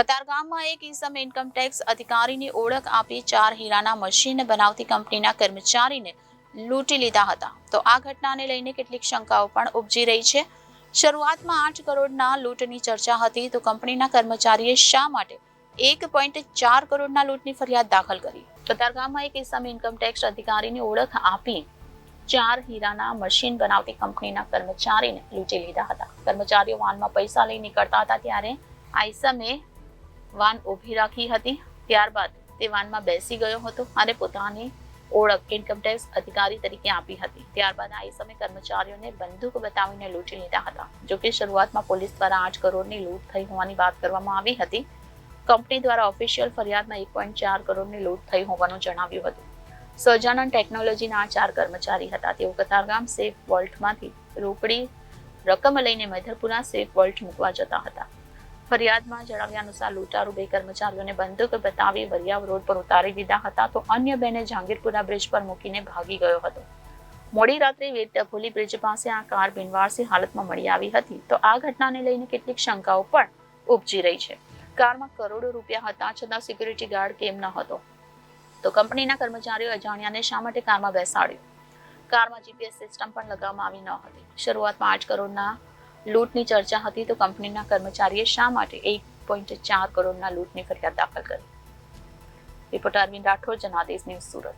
કતારગામમાં એક ઈસમ ઇન્કમટેક્સ અધિકારીની ઓળખ આપી ચાર હીરાના મશીન બનાવતી કંપનીના કર્મચારીને લૂંટી લીધા હતા. તો આ ઘટનાને લઈને કેટલીક શંકાઓ પણ ઉપજી રહી છે. શરૂઆતમાં આઠ કરોડના લૂંટની ચર્ચા હતી. તો કંપનીના કર્મચારીએ શા માટે એક પોઈન્ટ ચાર કરોડના લૂંટની ફરિયાદ દાખલ કરી? કતારગામમાં એક ઈસમ ઇન્કમટેક્સ અધિકારીની ઓળખ આપી ચાર હીરાના મશીન બનાવતી કંપનીના કર્મચારીને લૂંટી લીધા હતા. કર્મચારીઓ વાનમાં પૈસા લઈ નીકળતા હતા ત્યારે આઈસમે વાન ઊભી રાખી હતી. ત્યારબાદ તે વાનમાં બેસી ગયો હતો અને પોતાની ઓળખ ઇન્કમટેક્સ અધિકારી તરીકે આપી હતી. ત્યારબાદ આ સમયે કર્મચારીઓને બંદૂક બતાવીને લૂંટી લીધા હતા. જોકે શરૂઆતમાં પોલીસ દ્વારા આઠ કરોડની લૂંટ થઈ હોવાની વાત કરવામાં આવી હતી. કંપની દ્વારા ઓફિશિયલ ફરિયાદમાં એક પોઈન્ટ ચાર કરોડની લૂંટ થઈ હોવાનું જણાવ્યું હતું. સહજાનંદ ટેકનોલોજીના આ ચાર કર્મચારી હતા. તેઓ કતારગામ સેફ વોલ્ટમાંથી રોકડી રકમ લઈને મેધરપુરા સેફ વોલ્ટ મૂકવા જતા હતા. ફરિયાદમાં જણાવ્યા અનુસાર લૂંટારૂ બે કર્મચારીઓને બંદૂક બતાવી વરિયાવ રોડ પર ઉતારી દીધા હતા તો અન્ય બેને જહાંગીરપુરા બ્રિજ પર મૂકીને ભાગી ગયો હતો. મોડી રાત્રે વીર બ્રિજ પાસે આ કાર બિનવારસી હાલતમાં મળી આવી હતી તો આ ઘટનાને લઈને કેટલીક શંકાઓ પણ ઉપજી રહી છે. કારમાં કરોડો રૂપિયા હતા છતાં સિક્યુરિટી ગાર્ડ કેમ ન હતો. તો કંપનીના કર્મચારીઓ અજાણ્યાને શા માટે કારમાં બેસાડ્યો? કારમાં જીપીએસ સિસ્ટમ પણ લગાવવામાં આવી ન હતી. શરૂઆતમાં આઠ કરોડના લૂંટની ચર્ચા હતી તો કંપનીના કર્મચારીએ શા માટે એક પોઈન્ટ ચાર કરોડના લૂંટની ફરિયાદ દાખલ કરી? Reporter Arvind Rathod, Janadesh news Surat.